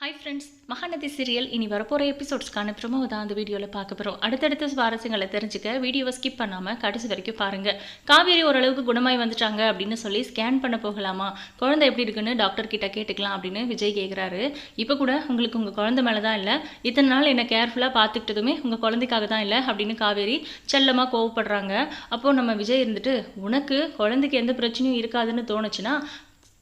Hi friends Mahanadi serial இனி வரப்போகிற எபிசோட்ஸ்க்கான promo தான் அந்த வீடியோவில் பார்க்க போகிறோம் அடுத்தடுத்த சுவாரஸ்யங்களை தெரிஞ்சுக்க வீடியோவை ஸ்கிப் பண்ணாமல் கடைசி வரைக்கும் பாருங்கள் காவேரி ஓரளவுக்கு குணமாய் வந்துட்டாங்க அப்படின்னு சொல்லி ஸ்கேன் பண்ண போகலாமா? குழந்தை எப்படி இருக்குன்னு டாக்டர் கிட்ட கேட்டுக்கலாம் அப்படின்னு விஜய் கேட்குறாரு இப்போ கூட உங்களுக்கு உங்கள் குழந்தை மேலே தான் இல்லை. இத்தனை நாள் என்னை கேர்ஃபுல்லாக பார்த்துக்கிட்டதுமே உங்கள் குழந்தைக்காக தான் இல்லை அப்படின்னு காவேரி செல்லமாக கோவப்படுறாங்க. அப்போது நம்ம விஜய் இருந்துட்டு உனக்கு குழந்தைக்கு எந்த பிரச்சனையும் இருக்காதுன்னு தோணுச்சுன்னா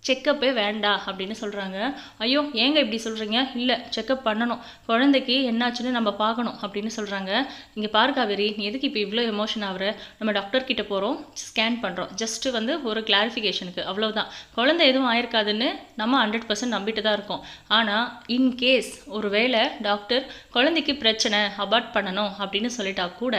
செக்கப்பே வேண்டாம் அப்படின்னு சொல்கிறாங்க ஐயோ ஏங்க இப்படி சொல்கிறீங்க இல்லை செக்கப் பண்ணணும். குழந்தைக்கு என்னாச்சுன்னு நம்ம பார்க்கணும் அப்படின்னு சொல்கிறாங்க இங்கே பாரு காவேரி நீ எதுக்கு இப்போ இவ்வளோ எமோஷன் ஆகுற? நம்ம டாக்டர் கிட்ட போகிறோம் ஸ்கேன் பண்ணுறோம் ஜஸ்ட்டு வந்து ஒரு கிளாரிஃபிகேஷனுக்கு அவ்வளோதான் குழந்தை எதுவும் ஆயிருக்காதுன்னு நம்ம ஹண்ட்ரட் பர்சன்ட் நம்பிட்டு தான் இருக்கோம். ஆனால் இன்கேஸ் ஒரு வேளை டாக்டர் குழந்தைக்கு பிரச்சனை அபார்ட் பண்ணணும் அப்படின்னு சொல்லிட்டா கூட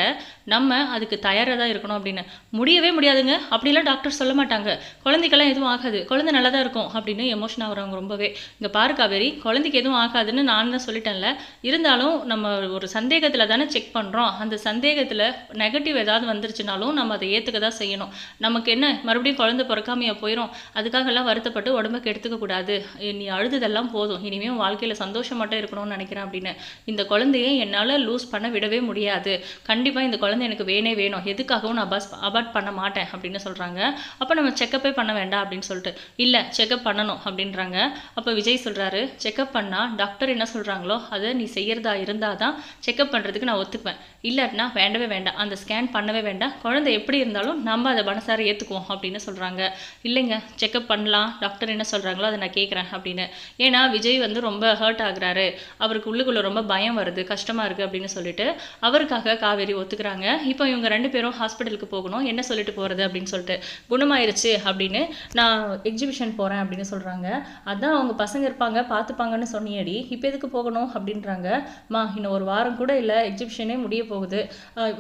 நம்ம அதுக்கு தயாராக தான் இருக்கணும் அப்படின்னு. முடியவே முடியாதுங்க. அப்படிலாம் டாக்டர் சொல்ல மாட்டாங்க. குழந்தைக்கெல்லாம் எதுவும் ஆகாது. குழந்தை நல்லா தான் இருக்கும் அப்படின்னு எமோஷன் ஆகுறவங்க ரொம்பவே. இங்கே பாரு காவேரி குழந்தைக்கு எதுவும் ஆகாதுன்னு நான் தான் சொல்லிட்டேன்ல. இருந்தாலும் நம்ம ஒரு சந்தேகத்தில் தானே செக் பண்ணுறோம் அந்த சந்தேகத்தில் நெகட்டிவ் ஏதாவது வந்துருச்சுனாலும் நம்ம அதை ஏற்றுக்க தான் செய்யணும். நமக்கு என்ன? மறுபடியும் குழந்தை பிறக்காமையாக போயிடும் அதுக்காகலாம் வருத்தப்பட்டு உடம்புக்கு எடுத்துக்க கூடாது. நீ அழுததெல்லாம் போதும். இனிமேல் வாழ்க்கையில் சந்தோஷம் மட்டும் இருக்கணும்னு நினைக்கிறேன் அப்படின்னு. இந்த குழந்தையை என்னால் லூஸ் பண்ண விடவே முடியாது. கண்டிப்பாக இந்த குழந்தை எனக்கு வேணே வேணும். எதுக்காகவும் நான் பஸ் அபார்ட் பண்ண மாட்டேன் அப்படின்னு சொல்கிறாங்க அப்போ நம்ம செக்கப்பே பண்ண வேண்டாம் அப்படின்னு சொல்லிட்டு. இல்லை செக்கப் பண்ணணும் அப்படின்றாங்க. அப்போ விஜய் சொல்கிறாரு செக்கப் பண்ணால் டாக்டர் என்ன சொல்கிறாங்களோ அதை நீ செய்கிறதா இருந்தால் தான் செக்கப் பண்ணுறதுக்கு நான் ஒத்துப்பேன். இல்லாட்டினா வேண்டவே வேண்டாம். அந்த ஸ்கேன் பண்ணவே வேண்டாம். குழந்தை எப்படி இருந்தாலும் நம்ம அதை மனசார ஏற்றுக்குவோம் அப்படின்னு சொல்கிறாங்க இல்லைங்க செக்கப் பண்ணலாம். டாக்டர் என்ன சொல்கிறாங்களோ அதை நான் கேட்குறேன் அப்படின்னு. ஏன்னா விஜய் வந்து ரொம்ப ஹர்ட் ஆகுறாரு. அவருக்கு உள்ளுக்குள்ளே ரொம்ப பயம் வருது கஷ்டமாக இருக்குது அப்படின்னு சொல்லிட்டு அவருக்காக காவேரி ஒத்துக்கிறாங்க. இப்போ இவங்க ரெண்டு பேரும் ஹாஸ்பிட்டலுக்கு போகணும். என்ன சொல்லிட்டு போகிறது அப்படின்னு சொல்லிட்டு குணமாயிருச்சு அப்படின்னு நான் எக்ஸிபிஷன் போகிறேன் அப்படின்னு சொல்கிறாங்க அதான் அவங்க பசங்க இருப்பாங்க பார்த்துப்பாங்கன்னு சொன்னியடி. இப்போ எதுக்கு போகணும் அப்படின்றாங்க. மா இன்னும் ஒரு வாரம் கூட இல்லை எக்ஸிபிஷனே முடிய போகுது.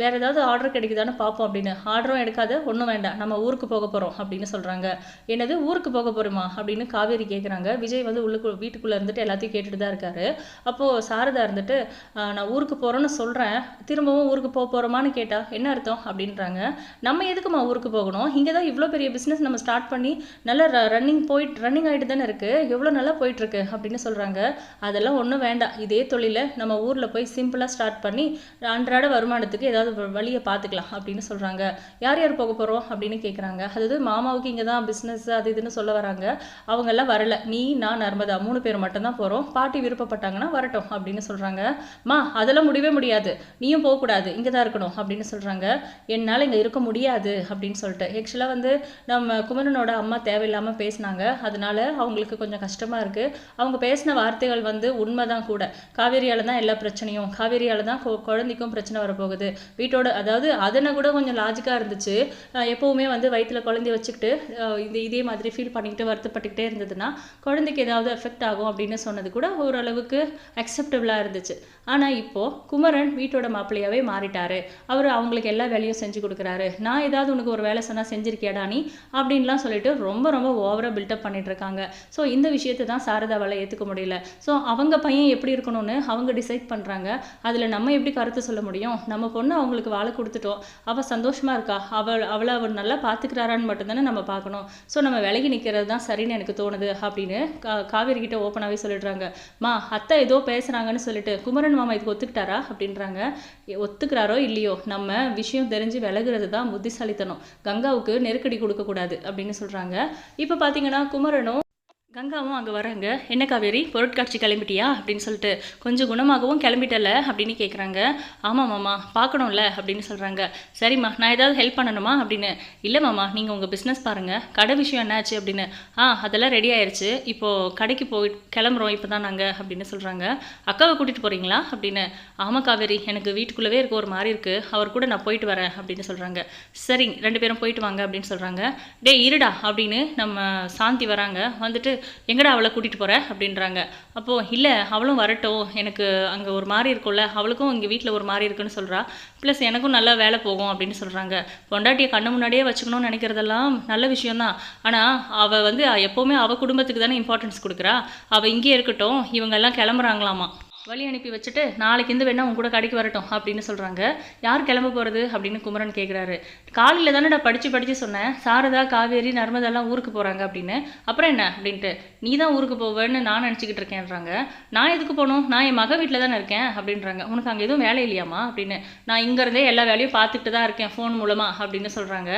வேறு வேற ஏதாவது ஆர்டர் கிடைக்குதான்னு பார்ப்போம் அப்படின்னு. ஆர்டரும் எடுக்காத ஒன்றும் வேண்டாம். நம்ம ஊருக்கு போக போகிறோம் அப்படின்னு சொல்கிறாங்க என்னது ஊருக்கு போக போகிறோமா அப்படின்னு காவேரி கேட்குறாங்க விஜய் வந்து உள்ளுக்கு வீட்டுக்குள்ளே இருந்துட்டு எல்லாத்தையும் கேட்டுட்டு தான் இருக்காரு. அப்போது சாரதா இருந்துட்டு நான் ஊருக்கு போகிறோன்னு சொல்கிறேன் திரும்பவும் ஊருக்கு போக போகிறோமான்னு கேட்டால் என்ன அர்த்தம்? அப்படின்றாங்க. நம்ம எதுக்குமா ஊருக்கு போகணும்? இங்கே தான் இவ்வளோ பெரிய பிஸ்னஸ் நம்ம ஸ்டார்ட் பண்ணி நல்ல ரன்னிங் போயிட்டு ரன்னிங் ஆகிட்டு தானே இருக்குது எவ்வளோ நல்லா போயிட்டுருக்கு அப்படின்னு சொல்கிறாங்க அதெல்லாம் ஒன்றும் வேண்டாம். இதே தொழிலை நம்ம ஊரில் போய் சிம்பிளாக ஸ்டார்ட் பண்ணி அன்றாட வருமானத்துக்கு ஏதாவது வ- வழியை பார்த்துக்கலாம் அப்படின்னு சொல்கிறாங்க யார் யார் போக போகிறோம் அப்படின்னு கேட்குறாங்க அதாவது மாமாவுக்கு இங்கே தான் பிஸ்னஸ் அது இதுன்னு சொல்ல வராங்க. அவங்கெல்லாம் வரல. நீ நான் நர்மதா மூணு பேர் மட்டும்தான் போகிறோம் பாட்டி விருப்பப்பட்டாங்கன்னா வரட்டும் அப்படின்னு சொல்கிறாங்க மா அதெல்லாம் முடியவே முடியாது. நீயும் போகக்கூடாது இங்கே தான் இருக்கணும் அப்படின்னு சொல்கிறாங்க என்னால் இங்கே இருக்க முடியாது அப்படின்னு சொல்லிட்டு. ஆக்சுவலாக வந்து நம்ம குமரனோட அம்மா தேவையில்லாமல் பேசினாங்க. அதனால அவங்களுக்கு கொஞ்சம் கஷ்டமாக இருக்குது அவங்க பேசின வார்த்தைகள் வந்து உண்மை தான் கூட. காவேரியால் தான் எல்லா பிரச்சனையும் காவேரியால் தான் குழந்தைக்கும் பிரச்சனை வரப்போகுது. வீட்டோட அதாவது அதனை கூட கொஞ்சம் லாஜிக்காக இருந்துச்சு. எப்போவுமே வந்து வயித்துல குழந்தைய வச்சுக்கிட்டு இந்த இது இதே மாதிரி ஃபீல் பண்ணிக்கிட்டு வருத்தப்பட்டுக்கிட்டே இருந்ததுன்னா குழந்தைக்கு ஏதாவது எஃபெக்ட் ஆகும் அப்படின்னு சொன்னது கூட ஓரளவுக்கு அக்செப்டபுளாக இருந்துச்சு. ஆனால் இப்போ குமரன் வீட்டோட மாப்பிள்ளையாகவே மாறிட்டாரு. அவர் அவங்களுக்கு எல்லா வேலையும் செஞ்சு கொடுக்குறாரு. நான் ஏதாவது உனக்கு ஒரு வேலை சொன்னால் செஞ்சிருக்கியாடா நீ? அப்படின்லாம் சொல்லிட்டு ரொம்ப ரொம்ப ஓவராக பில்டப் பண்ணிட்டு இருக்காங்க ஸோ இந்த விஷயத்தை தான் சாரதாவால் ஏற்றுக்க முடியல. ஸோ அவங்க பையன் எப்படி இருக்கணும்னு அவங்க டிசைட் பண்ணுறாங்க அதில் நம்ம எப்படி கருத்து சொல்ல முடியும்? நம்ம பொண்ணு அவங்களுக்கு வாழை கொடுத்துட்டோம். அவள் சந்தோஷமாக இருக்கா? அவள் அவளை அவர் நல்லா பார்த்துக்கிறாரான்னு மட்டும்தானே நம்ம பார்க்கணும். ஸோ நம்ம விலகி நிற்கிறது தான் சரின்னு எனக்கு தோணுது அப்படின்னு கா காவேரி கிட்ட ஓப்பனாகவே சொல்லிடுறாங்க. மா அத்தை ஏதோ பேசுகிறாங்கன்னு சொல்லிட்டு குமரன் மாமா இதுக்கு ஒத்துக்கிட்டாரா? அப்படின்றாங்க. ஒத்துக்கிறாரோ இல்லையோ நம்ம விஷயம் தெரிஞ்சு விலகிறது தான் புத்திசாலித்தனம். கங்காவுக்கு நெருக்கடி கொடுக்கக்கூடாது அப்படின்னு சொல்கிறாங்க இப்போ பார்த்தீங்கன்னா குமரனும் கங்காவும் அங்கே வராங்க. என்ன காவேரி? பொருட்காட்சி கிளம்பிட்டியா? அப்படின்னு சொல்லிட்டு கொஞ்சம் குணமாகவும் கிளம்பிட்டல அப்படின்னு கேட்குறாங்க ஆமாம் மாமா பார்க்கணும்ல அப்படின்னு சொல்கிறாங்க சரிம்மா நான் ஏதாவது ஹெல்ப் பண்ணணுமா? அப்படின்னு. இல்லை மாமா நீங்கள் உங்கள் பிஸ்னஸ் பாருங்கள் கடை விஷயம் என்னாச்சு? அப்படின்னு. ஆ அதெல்லாம் ரெடி ஆயிடுச்சு இப்போது கடைக்கு போய் கிளம்புறோம் இப்போ தான் நாங்கள் அப்படின்னு சொல்கிறாங்க அக்காவை கூட்டிகிட்டு போகிறீங்களா அப்படின்னு. ஆமாம் காவேரி எனக்கு வீட்டுக்குள்ளவே இருக்க ஒரு மாதிரி இருக்குது அவர் கூட நான் போயிட்டு வரேன் அப்படின்னு சொல்கிறாங்க சரி ரெண்டு பேரும் போயிட்டு வாங்க அப்படின்னு சொல்கிறாங்க டேய் இருடா அப்படின்னு நம்ம சாந்தி வராங்க. வந்துட்டு எங்கடா அவளை கூட்டிகிட்டு போகிற அப்படின்றாங்க. அப்போது இல்லை அவளும் வரட்டும். எனக்கு அங்கே ஒரு மாதிரி இருக்கும்ல. அவளுக்கும் இங்கே வீட்டில் ஒரு மாதிரி இருக்குன்னு சொல்கிறா ப்ளஸ் எனக்கும் நல்லா வேலை போகும் அப்படின்னு சொல்கிறாங்க பொண்டாட்டியை கண்ணு முன்னாடியே வச்சுக்கணும்னு நினைக்கிறதெல்லாம் நல்ல விஷயம்தான். ஆனால் அவள் வந்து எப்போவுமே அவள் குடும்பத்துக்கு தானே இம்பார்ட்டன்ஸ் கொடுக்குறா. அவள் இங்கேயே இருக்கட்டும். இவங்கெல்லாம் கிளம்புறாங்களாமா? வழி அனுப்பி வச்சுட்டு நாளைக்கு இருந்து வேணா உங்க கூட கடைக்கு வரட்டும் அப்படின்னு சொல்கிறாங்க யார் கிளம்ப போகிறது அப்படின்னு குமரன் கேட்குறாரு காலையில் தானே நான் படித்து படித்து சொன்னேன். சாரதா காவேரி நர்மதாலாம் ஊருக்கு போகிறாங்க அப்படின்னு. அப்புறம் என்ன அப்படின்ட்டு. நீ தான் ஊருக்கு போவேன்னு நான் நினச்சிக்கிட்டு இருக்கேன்றாங்க. நான் எதுக்கு போகணும்? நான் என் மக வீட்டில் தானே இருக்கேன் அப்படின்றாங்க. உனக்கு அங்கே எதுவும் வேலை இல்லையாம்மா அப்படின்னு. நான் இங்கேருந்தே எல்லா வேலையும் பார்த்துட்டு தான் இருக்கேன் ஃபோன் மூலமாக அப்படின்னு சொல்கிறாங்க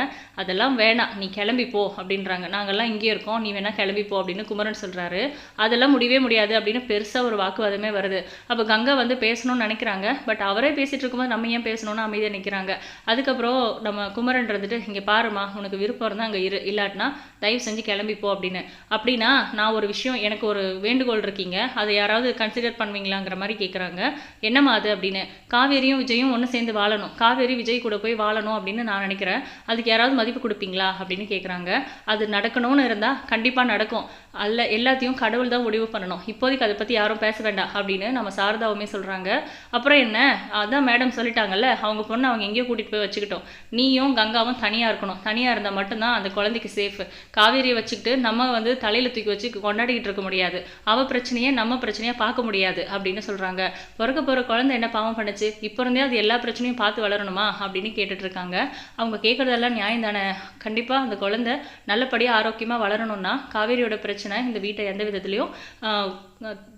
அதெல்லாம் வேணாம். நீ கிளம்பி போ அப்படின்றாங்க. நாங்கள்லாம் இங்கேயே இருக்கோம். நீ வேணால் கிளம்பி போ அப்படின்னு குமரன் சொல்கிறாரு அதெல்லாம் முடியவே முடியாது அப்படின்னு பெருசாக ஒரு வாக்குவாதமே வருது. அப்போ கங்கா வந்து பேசணும்னு நினைக்கிறாங்க. பட் அவரே பேசிட்டு இருக்கும்போது நம்ம ஏன் பேசணும்னு அமைதியாக நிற்கிறாங்க அதுக்கப்புறம் நம்ம குமரன் இருந்துட்டு இங்கே பாருமா உனக்கு விருப்பம் இருந்தால் அங்கே இரு. இல்லாட்டினா தயவு செஞ்சு கிளம்பி அப்படின்னு. அப்படின்னா நான் ஒரு விஷயம் எனக்கு ஒரு வேண்டுகோள் இருக்கீங்க. அதை யாராவது கன்சிடர் பண்ணுவீங்களாங்கிற மாதிரி கேட்குறாங்க என்னம்மா அது அப்படின்னு. காவேரியும் விஜயும் ஒன்று சேர்ந்து வாழணும். காவேரி விஜய் கூட போய் வாழணும் அப்படின்னு நான் நினைக்கிறேன். அதுக்கு யாராவது மதிப்பு கொடுப்பீங்களா அப்படின்னு கேட்குறாங்க அது நடக்கணும்னு இருந்தால் கண்டிப்பாக நடக்கும். அல்ல எல்லாத்தையும் கடவுள் தான் முடிவு பண்ணணும். இப்போதைக்கு அதை பற்றி யாரும் பேச வேண்டாம் அப்படின்னு நம்ம சாரதாவுமே சொல்கிறாங்க அப்புறம் என்ன? அதான் மேடம் சொல்லிட்டாங்கல்ல அவங்க பொண்ணு அவங்க எங்கேயோ கூட்டிகிட்டு போய் வச்சுக்கிட்டோம். நீயும் கங்காவும் தனியாக இருக்கணும். தனியாக இருந்தால் மட்டும்தான் அந்த குழந்தைக்கு சேஃப் காவேரியை வச்சுக்கிட்டு நம்ம வந்து தலையில் தூக்கி வச்சு கொண்டாடிக்கிட்டு இருக்க முடியாது. அவள் பிரச்சனையை நம்ம பிரச்சனையாக பார்க்க முடியாது அப்படின்னு சொல்கிறாங்க பிறக்க போகிற குழந்தை என்ன பாவம் பண்ணுச்சு? இப்போ இருந்தே அது எல்லா பிரச்சனையும் பார்த்து வளரணுமா அப்படின்னு கேட்டுட்ருக்காங்க அவங்க கேட்குறதெல்லாம் நியாயம் தானே? கண்டிப்பாக அந்த குழந்தை நல்லபடியாக ஆரோக்கியமாக வளரணும்னா காவேரியோட பிரச்சனை இந்த வீட்டை எந்த விதத்துலையும்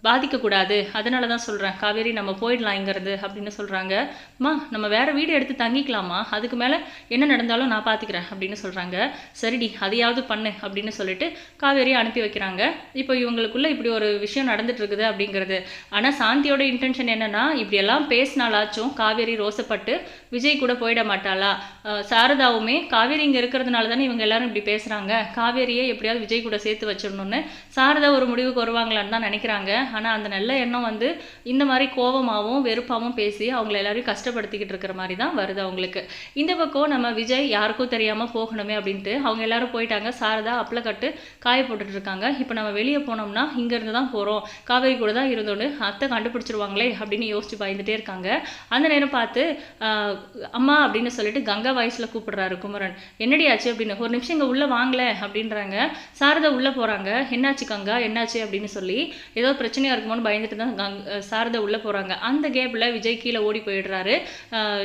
பாதிக்கக்கூடாது. அதனால தான் சொல்கிறேன் காவேரி நம்ம போயிடலாம் இங்கிறது அப்படின்னு சொல்கிறாங்க அம்மா நம்ம வேறு வீடு எடுத்து தங்கிக்கலாமா? அதுக்கு மேலே என்ன நடந்தாலும் நான் பார்த்துக்கிறேன் அப்படின்னு சொல்கிறாங்க சரிடி அதையாவது பண்ணு அப்படின்னு சொல்லிட்டு காவேரியை அனுப்பி வைக்கிறாங்க. இப்போ இவங்களுக்குள்ளே இப்படி ஒரு விஷயம் நடந்துட்டுருக்குது அப்படிங்கிறது. ஆனால் சாந்தியோட இன்டென்ஷன் என்னென்னா இப்படியெல்லாம் பேசினாலாச்சும் காவேரி ரோசப்பட்டு விஜய் கூட போயிட மாட்டாளா? சாரதாவுமே காவேரி இங்கே இருக்கிறதுனால தானே இவங்க எல்லாரும் இப்படி பேசுகிறாங்க காவேரியை எப்படியாவது விஜய் கூட சேர்த்து வச்சிடணும்னு சாரதா ஒரு முடிவுக்கு வருவாங்களான்னு தான் நினைக்கிறாங்க. ஆனால் அந்த நல்ல எண்ணம் வந்து இந்த மாதிரி கோபமாகவும் வெறுப்பாகவும் பேசி அவங்கள எல்லாரையும் கஷ்டப்படுத்திக்கிட்டு இருக்கிற மாதிரி தான் வருது அவங்களுக்கு. இந்த பக்கம் நம்ம விஜய் யாருக்கும் தெரியாமல் போகணுமே அப்படின்ட்டு அவங்க எல்லாரும் போயிட்டாங்க. சாரதா அப்பளக்கட்டு காய போட்டுட்டு இருக்காங்க. இப்போ நம்ம வெளியே போனோம்னா இங்கேருந்து தான் போகிறோம் காவேரி கூட தான் இருந்தோன்னு அத்தை கண்டுபிடிச்சிருவாங்களே அப்படின்னு யோசிச்சு பயந்துட்டே இருக்காங்க. அந்த நேரம் பார்த்து அம்மா அப்படின்னு சொல்லிட்டு கங்கா வாய்ஸில் கூப்பிடுறாரு குமரன். என்னடி ஆச்சு? அப்படின்னு ஒரு நிமிஷம் இங்கே உள்ளே வாங்கல அப்படின்றாங்க. சாரதா உள்ளே போகிறாங்க என்னாச்சு கங்கா? என்னாச்சு? அப்படின்னு சொல்லி ஏதோ பிரச்சனையாக இருக்குமோன்னு பயந்துட்டு தான் கங் சாரதா உள்ளே போகிறாங்க அந்த கேப்பில் விஜய் கீழே ஓடி போயிடுறாரு.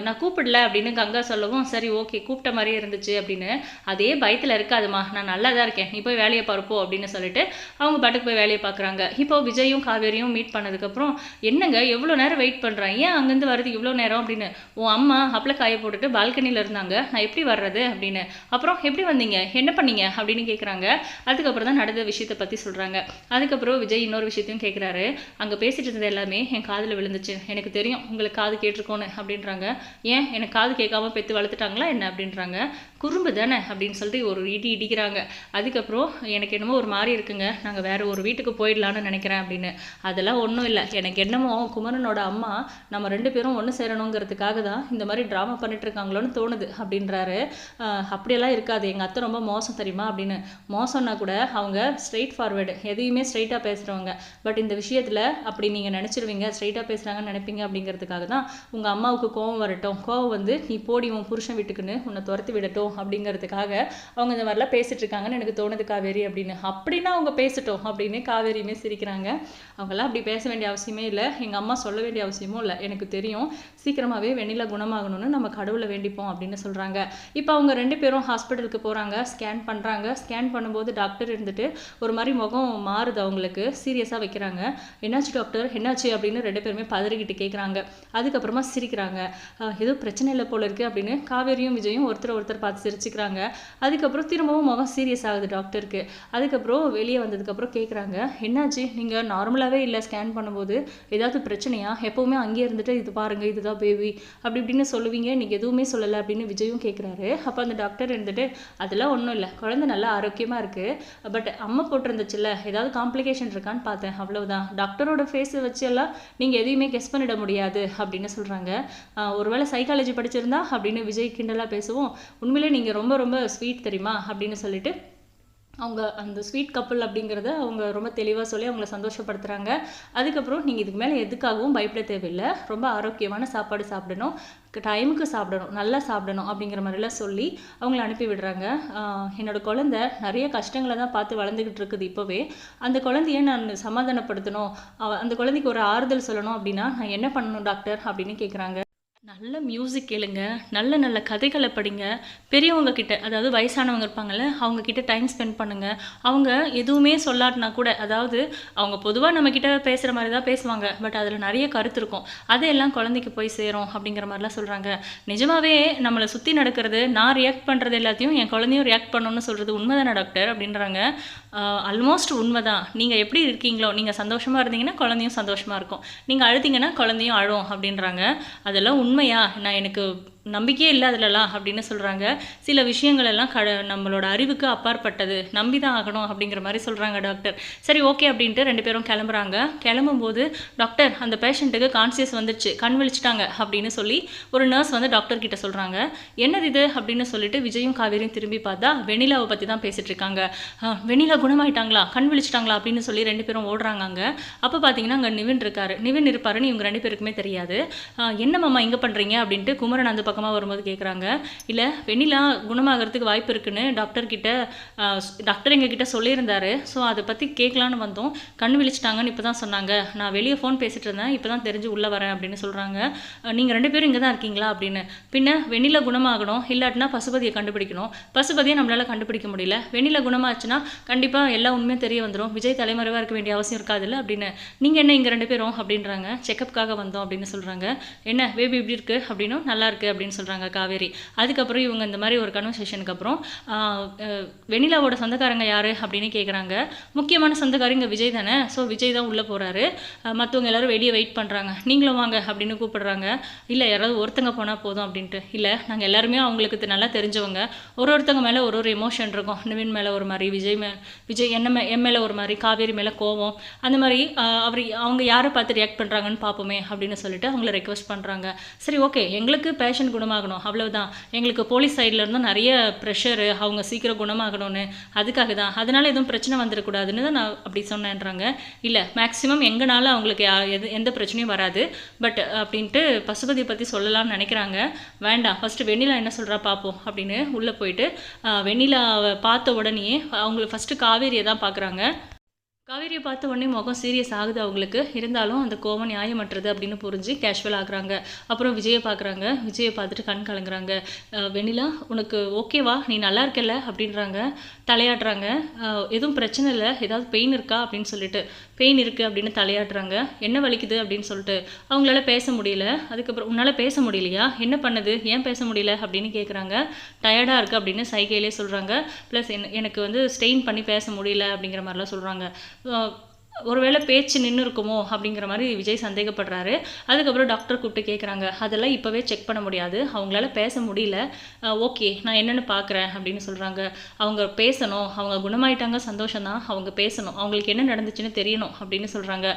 நான் கூப்பிடல அப்படின்னு கங்கா சொல்லவும் சரி ஓகே கூப்பிட்ட மாதிரியே இருந்துச்சு அப்படின்னு. அதே பயத்தில் இருக்காதுமா நான் நல்லா தான் இருக்கேன். நீ போய் வேலையை பார்ப்போ அப்படின்னு சொல்லிட்டு அவங்க பாட்டுக்கு போய் வேலையை பார்க்குறாங்க இப்போ விஜயும் காவேரியும் மீட் பண்ணதுக்கப்புறம் என்னங்க எவ்வளோ நேரம் வெயிட் பண்ணுறேன் ஏன் அங்கேருந்து வர்றது இவ்வளோ நேரம்? அப்படின்னு. உன் அம்மா அப்பள காய போட்டுட்டு பால்கனியில் இருந்தாங்க. நான் எப்படி வர்றது? அப்படின்னு. அப்புறம் எப்படி வந்தீங்க? என்ன பண்ணீங்க? அப்படின்னு கேட்குறாங்க அதுக்கப்புறம் தான் நடந்த விஷயத்தை பற்றி சொல்கிறாங்க அதுக்கப்புறம் விஜய் இன்னொரு விஷயம் விஷயத்தையும் கேட்குறாரு அங்கே பேசிட்டு இருந்தது எல்லாமே என் காதில் விழுந்துச்சு. எனக்கு தெரியும் உங்களுக்கு காது கேட்டிருக்கோன்னு அப்படின்றாங்க. ஏன் எனக்கு காது கேட்காம பெற்று வளர்த்துட்டாங்களா என்ன அப்படின்றாங்க. குறும்பு தானே அப்படின்னு சொல்லிட்டு ஒரு இடி இடிக்கிறாங்க. அதுக்கப்புறம் எனக்கு என்னமோ ஒரு மாதிரி இருக்குங்க. நாங்கள் வேறு ஒரு வீட்டுக்கு போயிடலான்னு நினைக்கிறேன் அப்படின்னு. அதெல்லாம் ஒன்றும் இல்லை. எனக்கு என்னமோ குமரனோட அம்மா நம்ம ரெண்டு பேரும் ஒன்று சேரணுங்கிறதுக்காக தான் இந்த மாதிரி ட்ராமா பண்ணிட்டு இருக்காங்களோன்னு தோணுது அப்படின்றாரு. அப்படியெல்லாம் இருக்காது. எங்கள் அத்தை ரொம்ப மோசம் தெரியுமா அப்படின்னு. மோசம்னா கூட அவங்க ஸ்ட்ரெயிட் ஃபார்வேர்டு எதையுமே ஸ்ட்ரைட்டாக பேசுகிறவங்க பட் இந்த விஷயத்தில் அப்படி நீங்கள் நினச்சிருவீங்க. ஸ்ட்ரைட்டாக பேசுகிறாங்கன்னு நினைப்பீங்க அப்படிங்கிறதுக்காக தான் உங்கள் அம்மாவுக்கு கோவம் வரட்டும். கோவம் வந்து நீ போடி உன் புருஷன் வீட்டுக்குன்னு உன்னை துரத்தி விடட்டும். அப்படிங்கிறதுக்காக அவங்க இந்த மாதிரிலாம் பேசிட்டு இருக்காங்கன்னு எனக்கு தோணுது காவேரி அப்படின்னு. அப்படின்னா அவங்க பேசட்டும் அப்படின்னு காவேரியுமே சிரிக்கிறாங்க. அவங்கெல்லாம் அப்படி பேச வேண்டிய அவசியமே இல்லை. எங்கள் அம்மா சொல்ல வேண்டிய அவசியமும் இல்லை. எனக்கு தெரியும் சீக்கிரமாகவே வெண்ணிலா குணமாகணும்னு நம்ம கடவுளை வேண்டிப்போம் அப்படின்னு சொல்கிறாங்க இப்போ அவங்க ரெண்டு பேரும் ஹாஸ்பிட்டலுக்கு போகிறாங்க ஸ்கேன் பண்ணுறாங்க ஸ்கேன் பண்ணும்போது டாக்டர் இருந்துட்டு ஒரு மாதிரி முகம் மாறுது அவங்களுக்கு. சீரியஸாக வைக்கிறாங்க. என்னாச்சு டாக்டர்? என்னாச்சு? அப்படின்னு ரெண்டு பேருமே பதறிக்கிட்டு கேட்குறாங்க அதுக்கப்புறமா சிரிக்கிறாங்க. ஏதோ பிரச்சனை இல்லை போல இருக்கு அப்படின்னு காவேரியும் விஜயும் ஒருத்தர் ஒருத்தர் பார்த்து சிரிச்சுக்கிறாங்க. அதுக்கப்புறம் திரும்பவும் முகம் சீரியஸ் ஆகுது டாக்டருக்கு அதுக்கப்புறம் வெளியே வந்ததுக்கப்புறம் கேட்குறாங்க என்னாச்சு? நீங்கள் நார்மலாகவே இல்லை ஸ்கேன் பண்ணும்போது ஏதாவது பிரச்சனையா? எப்போவுமே அங்கேயே இருந்துட்டு இது பாருங்க இதுதான் பேபி அப்படி இப்படின்னு சொல்லுவீங்க நீங்கள் எதுவுமே சொல்லலை அப்படின்னு விஜயும் கேட்குறாரு அப்போ அந்த டாக்டர் இருந்துட்டு அதெல்லாம் ஒன்றும் இல்லை குழந்தை நல்லா ஆரோக்கியமாக இருக்குது பட் அம்மா போட்டிருந்துச்சுல்ல ஏதாவது காம்ப்ளிகேஷன் இருக்கான்னு பார்த்தேன் அவ்வளோதான் டாக்டரோட ஃபேஸை வச்சு எல்லாம் நீங்கள் எதையுமே கெஸ் பண்ணிட முடியாது அப்படின்னு சொல்கிறாங்க ஒருவேளை சைக்காலஜி படிச்சிருந்தா? அப்படின்னு விஜய் கிண்டலாக பேசுவோம். உண்மையிலே நீங்கள் ரொம்ப ரொம்ப ஸ்வீட் தெரியுமா அப்படின்னு சொல்லிட்டு அவங்க அந்த ஸ்வீட் கப்பல் அப்படிங்கிறத அவங்க ரொம்ப தெளிவாக சொல்லி அவங்கள சந்தோஷப்படுத்துகிறாங்க அதுக்கப்புறம் நீங்கள் இதுக்கு மேலே எதுக்காகவும் பயப்பட தேவையில்லை. ரொம்ப ஆரோக்கியமான சாப்பாடு சாப்பிடணும். டைமுக்கு சாப்பிடணும். நல்லா சாப்பிடணும் அப்படிங்கிற மாதிரிலாம் சொல்லி அவங்கள அனுப்பி விடுறாங்க. என்னோடய குழந்த நிறைய கஷ்டங்களை தான் பார்த்து வளர்ந்துக்கிட்டு இருக்குது இப்போவே. அந்த குழந்தைய நான் சமாதானப்படுத்தணும். அந்த குழந்தைக்கு ஒரு ஆறுதல் சொல்லணும் அப்படின்னா நான் என்ன பண்ணணும் டாக்டர் அப்படின்னு கேட்குறாங்க நல்ல மியூசிக் கேளுங்க. நல்ல நல்ல கதைகளை படிங்க. பெரியவங்க கிட்ட அதாவது வயசானவங்க இருப்பாங்கல்ல அவங்க கிட்ட டைம் ஸ்பெண்ட் பண்ணுங்க. அவங்க எதுவுமே சொல்லாட்டினா கூட அதாவது அவங்க பொதுவாக நம்ம கிட்ட பேசுகிற மாதிரி தான் பேசுவாங்க. பட் அதில் நிறைய கருத்து இருக்கும். அதையெல்லாம் குழந்தைக்கு போய் சேரும் அப்படிங்கிற மாதிரிலாம் சொல்கிறாங்க நிஜமாவே நம்மளை சுற்றி நடக்கிறது நான் ரியாக்ட் பண்ணுறது எல்லாத்தையும் என் குழந்தையும் ரியாக்ட் பண்ணணும்னு சொல்கிறது உண்மைதானே டாக்டர் அப்படின்றாங்க. ஆல்மோஸ்ட் உண்மைதான். நீங்கள் எப்படி இருக்கீங்களோ நீங்கள் சந்தோஷமாக இருந்தீங்கன்னா குழந்தையும் சந்தோஷமாக இருக்கும். நீங்கள் அழுதிங்கன்னா குழந்தையும் அழும் அப்படின்றாங்க. அதெல்லாம் உண்மையா? நான் எனக்கு நம்பிக்கையே இல்லை அதிலலாம் அப்படின்னு சொல்கிறாங்க சில விஷயங்கள் எல்லாம் க நம்மளோட அறிவுக்கு அப்பாற்பட்டது. நம்பி தான் ஆகணும் அப்படிங்கிற மாதிரி சொல்கிறாங்க டாக்டர். சரி ஓகே அப்படின்ட்டு ரெண்டு பேரும் கிளம்புறாங்க. கிளம்பும்போது டாக்டர் அந்த பேஷண்ட்டுக்கு கான்சியஸ் வந்துடுச்சு கண் விழிச்சிட்டாங்க அப்படின்னு சொல்லி ஒரு நர்ஸ் வந்து டாக்டர் கிட்ட சொல்கிறாங்க என்னது இது? அப்படின்னு சொல்லிட்டு விஜயும் காவேரியும் திரும்பி பார்த்தா வெண்ணிலாவை பற்றி தான் பேசிட்டு இருக்காங்க. வெணிலா வெண்ணிலா குணமாயிட்டாங்களா? கண் விழிச்சிட்டாங்களா? அப்படின்னு சொல்லி ரெண்டு பேரும் ஓடுறாங்க அங்கே. அப்போ பார்த்தீங்கன்னா அங்கே நிவின் இருக்காரு. நிவின் இருப்பாருன்னு இவங்க ரெண்டு பேருக்குமே தெரியாது. என்ன மாமா இங்கே பண்ணுறீங்க அப்படின்ட்டு குமரன் அந்த பக்கமாக வரும்போது கேட்குறாங்க இல்லை வெண்ணிலா குணமாகறதுக்கு வாய்ப்பு இருக்குன்னு டாக்டர்கிட்ட டாக்டர் எங்ககிட்ட சொல்லியிருந்தாரு. ஸோ அதை பற்றி கேட்கலான்னு வந்தோம். கண் விழிச்சிட்டாங்கன்னு இப்போ தான் சொன்னாங்க. நான் வெளியே ஃபோன் பேசிகிட்டு இருந்தேன். இப்போ தான் தெரிஞ்சு உள்ளே வரேன் அப்படின்னு சொல்கிறாங்க நீங்கள் ரெண்டு பேரும் இங்கே தான் இருக்கீங்களா அப்படின்னு. பின்ன வெண்ணிலா குணமாகணும். இல்லாட்டினா பசுபதியை கண்டுபிடிக்கணும். பசுபதியை நம்மளால் கண்டுபிடிக்க முடியல. வெண்ணிலா குணமாச்சுன்னா கண்டிப்பாக எல்லா உண்மையும் தெரிய வந்துடும் விஜய் தலைமறைவாக இருக்க வேண்டிய அவசியம் இருக்காதுல்ல அப்படின்னு. நீங்கள் என்ன இங்கே ரெண்டு பேரும் அப்படின்றாங்க. செக்கப்புக்காக வந்தோம் அப்படின்னு சொல்கிறாங்க என்ன பேபி இப்படி இருக்குது அப்படின்னும் நல்லா இருக்குது அப்படின்னு சொல்கிறாங்க காவேரி. அதுக்கப்புறம் இவங்க இந்த மாதிரி ஒரு கன்வர்சேஷனுக்கு அப்புறம் வெனிலாவோட வெண்ணிலாவோட சொந்தக்காரங்க யார் அப்படின்னு கேட்குறாங்க முக்கியமான சொந்தக்காரங்க இங்கே விஜய் தானே ஸோ விஜய் தான் உள்ளே போகிறாரு மற்றவங்க எல்லாரும் வெளியே வெயிட் பண்ணுறாங்க நீங்களும் வாங்க அப்படின்னு கூப்பிடுறாங்க. இல்லை யாராவது ஒருத்தங்க போனால் போதும் அப்படின்ட்டு. இல்லை நாங்கள் எல்லாருமே அவங்களுக்கு நல்லா தெரிஞ்சவங்க. ஒரு ஒருத்தங்க மேலே ஒரு ஒரு எமோஷன் இருக்கும். நிவின் மேலே ஒரு மாதிரி விஜய் மே விஜய் என்ன மே என் மேலே ஒரு மாதிரி காவேரி மேலே கோவம். அந்த மாதிரி அவர் அவங்க யாரை பார்த்து ரியாக்ட் பண்ணுறாங்கன்னு பார்ப்போமே அப்படின்னு சொல்லிட்டு அவங்கள ரெக்வஸ்ட் பண்ணுறாங்க சரி ஓகே எங்களுக்கு பேஷன் பேஷண்ட் குணமாகணும். அவ்வளவுதான். எங்களுக்கு போலீஸ் சைடில் இருந்தும் நிறைய ப்ரெஷரு அவங்க சீக்கிரம் குணமாகணும்னு. அதுக்காக தான் அதனால் எதுவும் பிரச்சனை வந்துடக்கூடாதுன்னு தான் நான் அப்படி சொன்னேன்றாங்க. இல்லை மேக்ஸிமம் எங்கனால அவங்களுக்கு எது எந்த பிரச்சனையும் வராது. பட் அப்படின்ட்டு பசுபதியை பற்றி சொல்லலாம்னு நினைக்கிறாங்க. வேண்டாம். ஃபஸ்ட்டு வெண்ணிலா என்ன சொல்கிறா பார்ப்போம் அப்படின்னு உள்ளே போயிட்டு வெண்ணிலாவை பார்த்த உடனேயே அவங்களுக்கு ஃபஸ்ட்டு காவேரியை தான் பார்க்குறாங்க. காவேரியை பார்த்த உடனே முகம் சீரியஸ் ஆகுது அவங்களுக்கு. இருந்தாலும் அந்த கோவம் நியாயமற்றது அப்படின்னு புரிஞ்சு கேஷுவல் ஆகுறாங்க. அப்புறம் விஜயை பார்க்குறாங்க. விஜயை பார்த்துட்டு கண் கலங்குறாங்க. வெண்ணிலா உனக்கு ஓகேவா நீ நல்லா இருக்கல அப்படின்றாங்க. தலையாடுறாங்க எதுவும் பிரச்சனை இல்லை. ஏதாவது பெயின் இருக்கா? அப்படின்னு சொல்லிட்டு. பெயின் இருக்குது அப்படின்னு தலையாடுறாங்க என்ன வலிக்குது? அப்படின்னு சொல்லிட்டு. அவங்களால பேச முடியல. அதுக்கப்புறம் உன்னால் பேச முடியலையா? என்ன பண்ணுது? ஏன் பேச முடியல? அப்படின்னு கேட்குறாங்க டயர்டாக இருக்குது அப்படின்னு சைகையிலே சொல்கிறாங்க ப்ளஸ் எனக்கு வந்து ஸ்டெயின் பண்ணி பேச முடியல அப்படிங்கிற மாதிரிலாம் சொல்கிறாங்க So ஒருவேளை பேச்சு நின்று இருக்குமோ அப்படிங்கிற மாதிரி விஜய் சந்தேகப்படுறாரு. அதுக்கப்புறம் டாக்டர் கூப்பிட்டு கேட்குறாங்க அதெல்லாம் இப்போவே செக் பண்ண முடியாது. அவங்களால பேச முடியல. ஓகே நான் என்னென்னு பார்க்குறேன் அப்படின்னு சொல்கிறாங்க அவங்க பேசணும். அவங்க குணமாயிட்டாங்க சந்தோஷம்தான். அவங்க பேசணும். அவங்களுக்கு என்ன நடந்துச்சுன்னு தெரியணும் அப்படின்னு சொல்கிறாங்க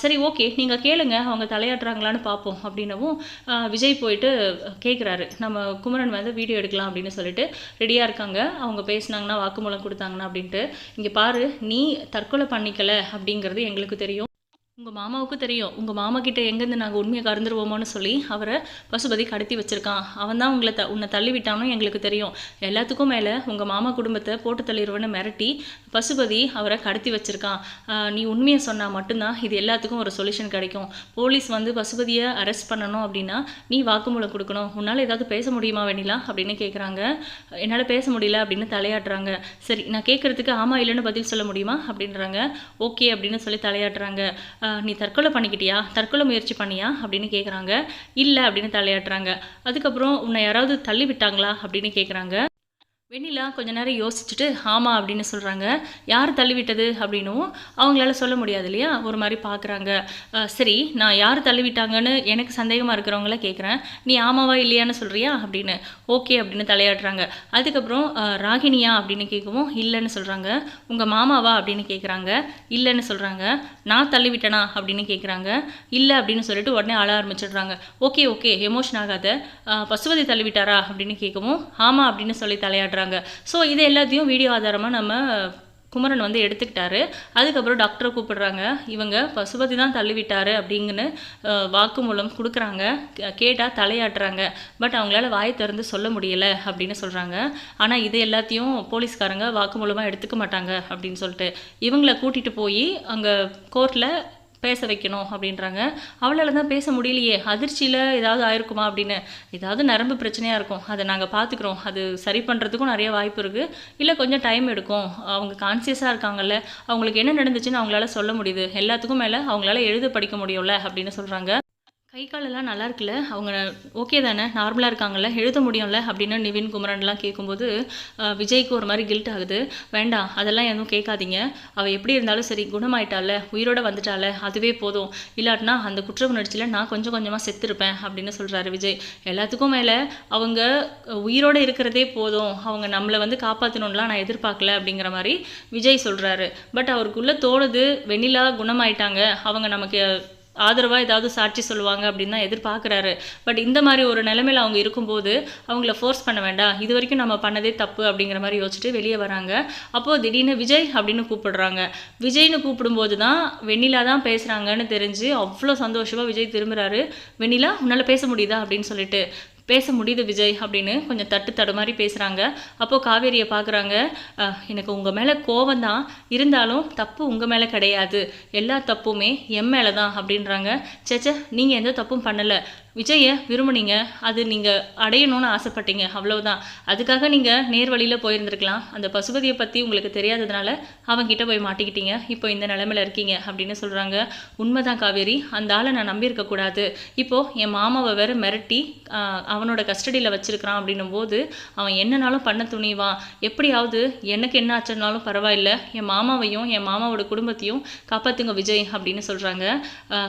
சரி ஓகே நீங்கள் கேளுங்க. அவங்க தலையாட்டுறாங்களான்னு பார்ப்போம் அப்படின்னவும் விஜய் போயிட்டு கேட்குறாரு நம்ம குமரன் வந்து வீடியோ எடுக்கலாம் அப்படின்னு சொல்லிட்டு ரெடியாக இருக்காங்க. அவங்க பேசினாங்கன்னா வாக்குமூலம் கொடுத்தாங்கன்னா அப்படின்ட்டு. இங்கே பாரு நீ தற்கொலை பண்ணிக்கல அப்படிங்கிறது எங்களுக்கு தெரியும். உங்கள் மாமாவுக்கு தெரியும். உங்கள் மாமா கிட்ட எங்கேருந்து நாங்கள் உண்மையை கறந்துருவோமோன்னு சொல்லி அவரை பசுபதி கடத்தி வச்சிருக்கான். அவன் தான் உங்களை த உன்னை தள்ளி விட்டானும் எங்களுக்கு தெரியும். எல்லாத்துக்கும் மேலே உங்கள் மாமா குடும்பத்தை போட்டு தள்ளிடுவேன்னு மிரட்டி பசுபதி அவரை கடத்தி வச்சிருக்கான். நீ உண்மையை சொன்னால் மட்டும்தான் இது எல்லாத்துக்கும் ஒரு சொல்யூஷன் கிடைக்கும். போலீஸ் வந்து பசுபதியை அரெஸ்ட் பண்ணணும் அப்படின்னா நீ வாக்குமூலம் கொடுக்கணும். உன்னால் ஏதாவது பேச முடியுமா வேணிலாம் அப்படின்னு கேட்குறாங்க என்னால் பேச முடியல அப்படின்னு தலையாட்டுறாங்க. சரி நான் கேட்குறதுக்கு ஆமாம் இல்லைன்னு பதில் சொல்ல முடியுமா? அப்படின்றாங்க. ஓகே அப்படின்னு சொல்லி தலையாட்டுறாங்க. நீ தற்கொலை பண்ணிக்கிட்டியா? தற்கொலை முயற்சி பண்ணியா? அப்படின்னு கேட்குறாங்க இல்லை அப்படின்னு தலையாட்டுறாங்க. அதுக்கப்புறம் உன்னை யாராவது தள்ளி விட்டாங்களா? அப்படின்னு கேட்குறாங்க வெண்ணிலா கொஞ்ச நேரம் யோசிச்சுட்டு ஆமாம் அப்படின்னு சொல்கிறாங்க யார் தள்ளிவிட்டது? அப்படின்னும். அவங்களால சொல்ல முடியாது இல்லையா? ஒரு மாதிரி பார்க்குறாங்க சரி நான் யார் தள்ளிவிட்டாங்கன்னு எனக்கு சந்தேகமாக இருக்கிறவங்கள கேட்குறேன் நீ ஆமாவா இல்லையான்னு சொல்கிறியா அப்படின்னு. ஓகே அப்படின்னு தலையாடுறாங்க அதுக்கப்புறம் ராகினியா? அப்படின்னு கேட்கவும் இல்லைன்னு சொல்கிறாங்க உங்கள் மாமாவா? அப்படின்னு கேட்குறாங்க இல்லைன்னு சொல்கிறாங்க நான் தள்ளிவிட்டேனா? அப்படின்னு கேட்குறாங்க இல்லை அப்படின்னு சொல்லிட்டு உடனே அழ ஆரம்பிச்சிடுறாங்க. ஓகே ஓகே எமோஷன் ஆகாத. அஹ், பசுபதி தள்ளிவிட்டாரா? அப்படின்னு கேட்கவும் ஆமாம் அப்படின்னு சொல்லி தலையாடுறாங்க பண்ணுறாங்க ஸோ இது எல்லாத்தையும் வீடியோ ஆதாரமாக நம்ம குமரன் வந்து எடுத்துக்கிட்டாரு. அதுக்கப்புறம் டாக்டரை கூப்பிடுறாங்க. இவங்க பசுபதி தான் தள்ளிவிட்டாரு அப்படிங்கன்னு வாக்குமூலம் கொடுக்குறாங்க. கேட்டால் தலையாட்டுறாங்க. பட் அவங்களால வாய் திறந்து சொல்ல முடியலை அப்படின்னு சொல்கிறாங்க ஆனால் இது எல்லாத்தையும் போலீஸ்காரங்க வாக்குமூலமாக எடுத்துக்க மாட்டாங்க அப்படின்னு சொல்லிட்டு இவங்களை கூட்டிகிட்டு போய் அங்கே கோர்ட்டில் பேச வைக்கணும் அப்படின்றாங்க. அவளால தான் பேச முடியலையே. அதிர்ச்சியில் ஏதாவது ஆயிருக்குமா அப்படின்னு. ஏதாவது நரம்பு பிரச்சனையாக இருக்கும். அதை நாங்கள் பார்த்துக்குறோம் அது சரி பண்ணுறதுக்கும் நிறைய வாய்ப்பு இருக்குது இல்லை கொஞ்சம் டைம் எடுக்கும். அவங்க கான்சியஸாக இருக்காங்கல்ல. அவங்களுக்கு என்ன நடந்துச்சுன்னு அவங்களால சொல்ல முடியுது. எல்லாத்துக்கும் மேலே அவங்களால எழுத படிக்க முடியும்ல அப்படின்னு சொல்கிறாங்க கை காலெல்லாம் நல்லா இருக்குல்ல? அவங்க ஓகே தானே? நார்மலாக இருக்காங்கல்ல? எழுத முடியும்ல? அப்படின்னு நிவின் குமரன்லாம் கேட்கும்போது விஜய்க்கு ஒரு மாதிரி கில்ட் ஆகுது. வேண்டாம் அதெல்லாம் எதுவும் கேட்காதீங்க. அவள் எப்படி இருந்தாலும் சரி குணமாயிட்டால உயிரோட வந்துட்டால அதுவே போதும். இல்லாட்டினா அந்த குற்ற உணர்ச்சியில் நான் கொஞ்சம் கொஞ்சமாக செத்துருப்பேன் அப்படின்னு சொல்கிறாரு விஜய். எல்லாத்துக்கும் மேலே அவங்க உயிரோட இருக்கிறதே போதும். அவங்க நம்மளை வந்து காப்பாற்றணும்லாம் நான் எதிர்பார்க்கல அப்படிங்கிற மாதிரி விஜய் சொல்கிறாரு பட் அவருக்குள்ளே தோணுது வெண்ணிலா குணமாயிட்டாங்க. அவங்க நமக்கு ஆதரவாக ஏதாவது சாட்சி சொல்லுவாங்க அப்படின்னு தான் எதிர்பார்க்குறாரு. பட் இந்த மாதிரி ஒரு நிலைமையில் அவங்க இருக்கும்போது அவங்கள ஃபோர்ஸ் பண்ண வேண்டாம். இது வரைக்கும் நம்ம பண்ணதே தப்பு அப்படிங்கிற மாதிரி யோசிச்சுட்டு வெளியே வராங்க. அப்போது திடீர்னு விஜய் அப்படின்னு கூப்பிடுறாங்க. விஜய்னு கூப்பிடும்போது தான் வெண்ணிலா தான் பேசுகிறாங்கன்னு தெரிஞ்சு அவ்வளோ சந்தோஷமாக விஜய் திரும்புகிறாரு வெண்ணிலா உன்னால் பேச முடியுதா? அப்படின்னு சொல்லிட்டு. பேச முடியுது விஜய் அப்படின்னு கொஞ்சம் தட்டு தடுமாறி பேசுகிறாங்க அப்போது காவேரியை பார்க்குறாங்க எனக்கு உங்கள் மேலே கோவம் தான். இருந்தாலும் தப்பு உங்கள் மேலே கிடையாது. எல்லா தப்புமே என் மேலே தான் அப்படின்றாங்க. சேச்சே நீங்கள் எந்த தப்பும் பண்ணலை. விஜயை விரும்புனீங்க. அது நீங்கள் அடையணும்னு ஆசைப்பட்டீங்க. அவ்வளவுதான். அதுக்காக நீங்கள் நேர் வழியில் போயிருந்துருக்கலாம். அந்த பசுபதியை பற்றி உங்களுக்கு தெரியாததுனால அவன்கிட்ட போய் மாட்டிக்கிட்டீங்க. இப்போ இந்த நிலமையில இருக்கீங்க அப்படின்னு சொல்கிறாங்க உண்மைதான் காவேரி. அந்த ஆளை நான் நம்பியிருக்கக்கூடாது இப்போது என் மாமாவை வேறு மிரட்டி அவனோட கஸ்டடியில் வச்சுருக்கிறான் அப்படின்னும் போது அவன் என்னனாலும் பண்ண துணிவான் எப்படியாவது எனக்கு என்ன ஆச்சுனாலும் பரவாயில்ல. என் மாமாவையும் என் மாமாவோட குடும்பத்தையும் காப்பாற்றுங்க விஜய் அப்படின்னு சொல்கிறாங்க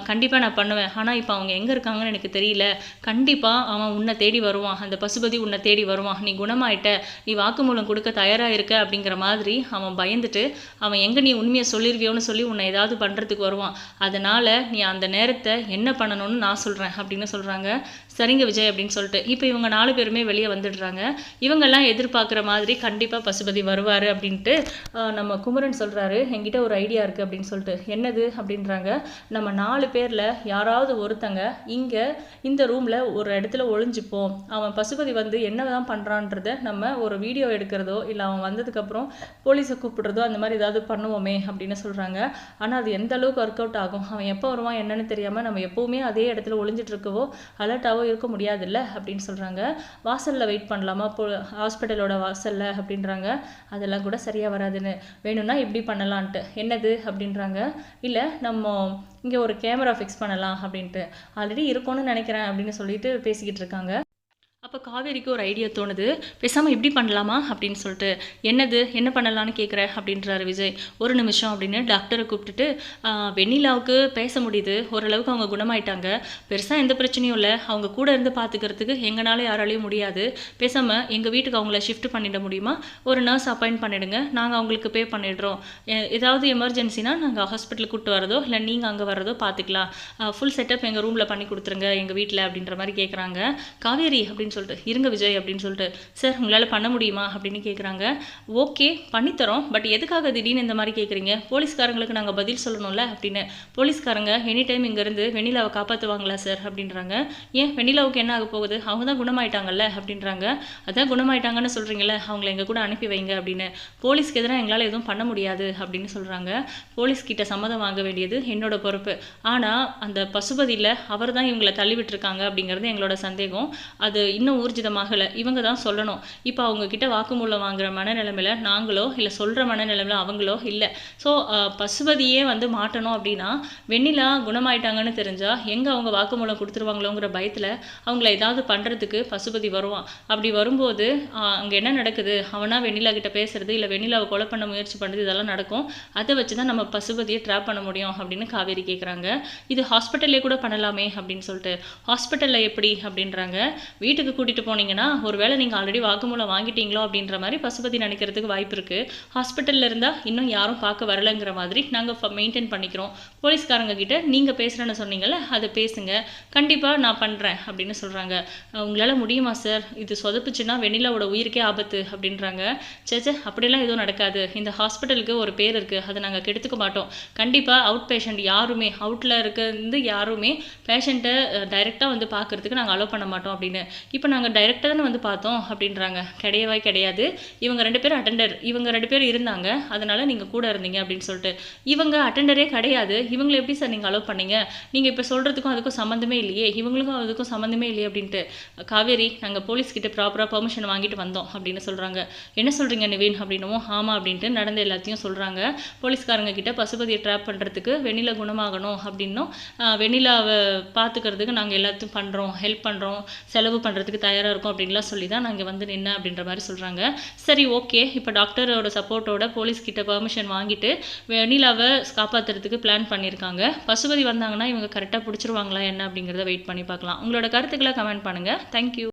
கண்டிப்பாக நான் பண்ணுவேன். ஆனால் இப்போ அவங்க எங்கே இருக்காங்கன்னு எனக்கு தெரியல. கண்டிப்பாக அவன் உன்னை தேடி வருவான். அந்த பசுபதி உன்னை தேடி வருவான். நீ குணமாயிட்ட. நீ வாக்குமூலம் கொடுக்க தயாராக இருக்க அப்படிங்கிற மாதிரி அவன் பயந்துட்டு அவன் எங்கே நீ உண்மையை சொல்லிருவியோன்னு சொல்லி உன்னை ஏதாவது பண்ணுறதுக்கு வருவான். அதனால் நீ அந்த நேரத்தை என்ன பண்ணணும்னு நான் சொல்கிறேன் அப்படின்னு சொல்கிறாங்க சரிங்க விஜய் அப்படின்னு சொல்லிட்டு. இப்போ இவங்க நாலு பேருமே வெளியே வந்துடுறாங்க. இவங்கெல்லாம் எதிர்பார்க்குற மாதிரி கண்டிப்பாக பசுபதி வருவார் அப்படின்ட்டு நம்ம குமரன் சொல்கிறாரு என்கிட்ட ஒரு ஐடியா இருக்குது அப்படின்னு சொல்லிட்டு. என்னது அப்படின்றாங்க. நம்ம நாலு பேரில் யாராவது ஒருத்தங்க இங்கே இந்த ரூமில் ஒரு இடத்துல ஒளிஞ்சுப்போம். அவன் பசுபதி வந்து என்ன தான் பண்ணுறான்றத நம்ம ஒரு வீடியோ எடுக்கிறதோ இல்லை அவன் வந்ததுக்கப்புறம் போலீஸை கூப்பிடுறதோ அந்த மாதிரி ஏதாவது பண்ணுவோமே அப்படின்னு சொல்கிறாங்க ஆனால் அது எந்த அளவுக்கு ஒர்க் அவுட் ஆகும்? அவன் எப்போ வருவான் என்னன்னு தெரியாமல் நம்ம எப்போவுமே அதே இடத்துல ஒளிஞ்சிட்டு இருக்கவோ அலர்ட்டாவோ இருக்க முடியாதுல்ல அப்படின்னு சொல்கிறாங்க வாசலில் வெயிட் பண்ணலாமா? போ ஹாஸ்பிட்டலோட வாசலில் அப்படின்றாங்க. அதெல்லாம் கூட சரியாக வராதுன்னு. வேணும்னா இப்படி பண்ணலான்ட்டு. என்னது? அப்படின்றாங்க. இல்லை நம்ம இங்கே ஒரு கேமரா ஃபிக்ஸ் பண்ணலாம் அப்படின்ட்டு. ஆல்ரெடி இருக்கும்னு நினைக்கிறேன் அப்படின்னு சொல்லிட்டு பேசிக்கிட்டு இருக்காங்க. அப்போ காவேரிக்கு ஒரு ஐடியா தோணுது. பேசாமல் இப்படி பண்ணலாமா? அப்படின்னு சொல்லிட்டு என்னது? என்ன பண்ணலான்னு கேட்குற அப்படின்றாரு விஜய். ஒரு நிமிஷம் அப்படின்னு டாக்டரை கூப்பிட்டுட்டு வெண்ணிலாவுக்கு பேச முடியுது. ஓரளவுக்கு அவங்க குணமாயிட்டாங்க. பெருசாக எந்த பிரச்சனையும் இல்லை. அவங்க கூட இருந்து பார்த்துக்கிறதுக்கு எங்களால யாராலையும் முடியாது. பேசாமல் எங்கள் வீட்டுக்கு அவங்கள ஷிஃப்ட் பண்ணிட முடியுமா? ஒரு நர்ஸ் அப்பாயிண்ட் பண்ணிடுங்க. நாங்கள் அவங்களுக்கு பே பண்ணிடுறோம். ஏதாவது எமர்ஜென்சினா நாங்கள் ஹாஸ்பிட்டலுக்கு கூப்பிட்டு வரதோ இல்லை நீங்கள் அங்கே வரதோ பார்த்துக்கலாம் ஃபுல் செட்டப் எங்கள் ரூமில் பண்ணி கொடுத்துருங்க எங்கள் வீட்டில் அப்படின்ற மாதிரி கேட்குறாங்க காவேரி அப்படின்னு சொல்லிட்டு இருங்க விஜய் அப்படின்னு சொல்லிட்டு சார் உங்களால் பண்ண முடியுமா? அப்படின்னு கேட்குறாங்க ஓகே பண்ணித்தரோம். பட் எதுக்காக திடீர்னு இந்த மாதிரி கேட்குறீங்க போலீஸ்காரங்களுக்கு நாங்கள் பதில் சொல்லணும்ல அப்படின்னு. போலீஸ்காரங்க எனி டைம் இங்கேருந்து வெண்ணிலாவை காப்பாற்றுவாங்களா சார்? அப்படின்றாங்க. ஏன்? வெண்ணிலாவுக்கு என்ன ஆக போகுது? அவங்க தான் குணமாயிட்டாங்கல்ல? அப்படின்றாங்க. அதான் குணமாயிட்டாங்கன்னு சொல்கிறீங்களே அவங்கள எங்கள் கூட அனுப்பி வைங்க அப்படின்னு. போலீஸ்க்கு எதிராக எங்களால் எதுவும் பண்ண முடியாது அப்படின்னு சொல்கிறாங்க போலீஸ்கிட்ட சம்மதம் வாங்க வேண்டியது என்னோட பொறுப்பு. ஆனால் அந்த பசுபதியில் அவர் தான் இவங்களை தள்ளி விட்டுருக்காங்க அப்படிங்கிறது எங்களோட சந்தேகம். அது இன்னும் ஊர்ஜிதமாகலை. இவங்க தான் சொல்லணும். இப்போ அவங்க கிட்ட வாக்குமூலம் வாங்குற மனநிலைமையில நாங்களோ இல்லை சொல்கிற மனநிலைமையில அவங்களோ இல்லை. ஸோ பசுபதியே வந்து மாட்டணும் அப்படின்னா வெண்ணிலா குணமாயிட்டாங்கன்னு தெரிஞ்சால் எங்கே அவங்க வாக்குமூலம் கொடுத்துருவாங்களோங்கிற பயத்தில் அவங்கள ஏதாவது பண்ணுறதுக்கு பசுபதி வருவான். அப்படி வரும்போது அங்கே என்ன நடக்குது? அவனா வெண்ணிலா கிட்ட பேசுறது இல்லை வெண்ணிலாவை கொலை பண்ண முயற்சி பண்ணுறது இதெல்லாம் நடக்கும். அதை வச்சு தான் நம்ம பசுபதியை ட்ராப் பண்ண முடியும் அப்படின்னு காவேரி கேட்குறாங்க இது ஹாஸ்பிட்டல்லே கூட பண்ணலாமே அப்படின்னு சொல்லிட்டு. ஹாஸ்பிட்டலில் எப்படி அப்படின்றாங்க. வீட்டுக்கு கூட்டிகிட்டு போனீங்கன்னா ஒருவேளை நீங்கள் ஆல்ரெடி வாக்குமூலம் வாங்கிட்டீங்களோ அப்படின்ற மாதிரி பசுபதி நினைக்கிறதுக்கு வாய்ப்பு இருக்குது ஹாஸ்பிட்டலில் இருந்தால் இன்னும் யாரும் பார்க்க வரலைங்கிற மாதிரி நாங்கள் மெயின்டைன் பண்ணிக்கிறோம். போலீஸ்காரங்க கிட்ட நீங்கள் பேசுகிறேன்னு சொன்னீங்கல்ல அதை பேசுங்க. கண்டிப்பாக நான் பண்ணுறேன் அப்படின்னு சொல்கிறாங்க உங்களால் முடியுமா சார்? இது சொதப்புச்சுன்னா வெண்ணிலாவோட உயிருக்கே ஆபத்து அப்படின்றாங்க. சேச்சே அப்படிலாம் எதுவும் நடக்காது. இந்த ஹாஸ்பிட்டலுக்கு ஒரு பேர் இருக்குது அதை நாங்கள் கெடுத்துக்க மாட்டோம். கண்டிப்பாக அவுட் பேஷண்ட் யாருமே அவுட்டில் இருக்கிறது யாருமே பேஷண்ட்டை டைரெக்டாக வந்து பார்க்கறதுக்கு நாங்கள் அலோவ் பண்ண மாட்டோம் அப்படின்னு. இப்போ நாங்கள் டைரெக்டாக தானே வந்து பார்த்தோம் அப்படின்றாங்க. கிடையவே கிடையாது. இவங்க ரெண்டு பேரும் அட்டெண்டர். இவங்க ரெண்டு பேர் இருந்தாங்க. அதனால் நீங்கள் கூட இருந்தீங்க அப்படின்னு சொல்லிட்டு. இவங்க அட்டெண்டரே கிடையாது. இவங்களை எப்படி சார் நீங்கள் அலோவ் பண்ணீங்க? நீங்கள் இப்போ சொல்கிறதுக்கும் அதுக்கும் சம்மந்தமே இல்லையே. இவங்களுக்கும் அதுக்கும் சம்மந்தமே இல்லையே அப்படின்ட்டு. காவேரி நாங்கள் போலீஸ்கிட்ட ப்ராப்பராக பெர்மிஷன் வாங்கிட்டு வந்தோம் அப்படின்னு சொல்கிறாங்க என்ன சொல்கிறீங்க நிவீன் அப்படின்னவும் ஆமாம் அப்படின்ட்டு நடந்த எல்லாத்தையும் சொல்கிறாங்க போலீஸ்காரங்க கிட்ட பசுபதியை ட்ராப் பண்ணுறதுக்கு வெண்ணிலா குணமாகணும் அப்படின்னும் வெண்ணிலாவை பார்த்துக்கிறதுக்கு நாங்கள் எல்லாத்தையும் பண்ணுறோம் ஹெல்ப் பண்ணுறோம் செலவு பண்ணுறதுக்கு தயாராக இருக்கோம் அப்படின்லாம் சொல்லி தான் நாங்கள் வந்து நின்று அப்படின்ற மாதிரி சொல்கிறாங்க சரி ஓகே இப்போ டாக்டரோட சப்போர்ட்டோட போலீஸ் கிட்ட பெர்மிஷன் வாங்கிட்டு வெண்ணிலாவை காப்பாற்றுறதுக்கு பிளான் பண்ணியிருக்காங்க. பசுபதி வந்தாங்கன்னா இவங்க கரெக்டாக பிடிச்சிருவாங்களா என்ன அப்படிங்கிறத வெயிட் பண்ணி பார்க்கலாம். உங்களோட கருத்துக்களை கமெண்ட் பண்ணுங்கள் தேங்க்யூ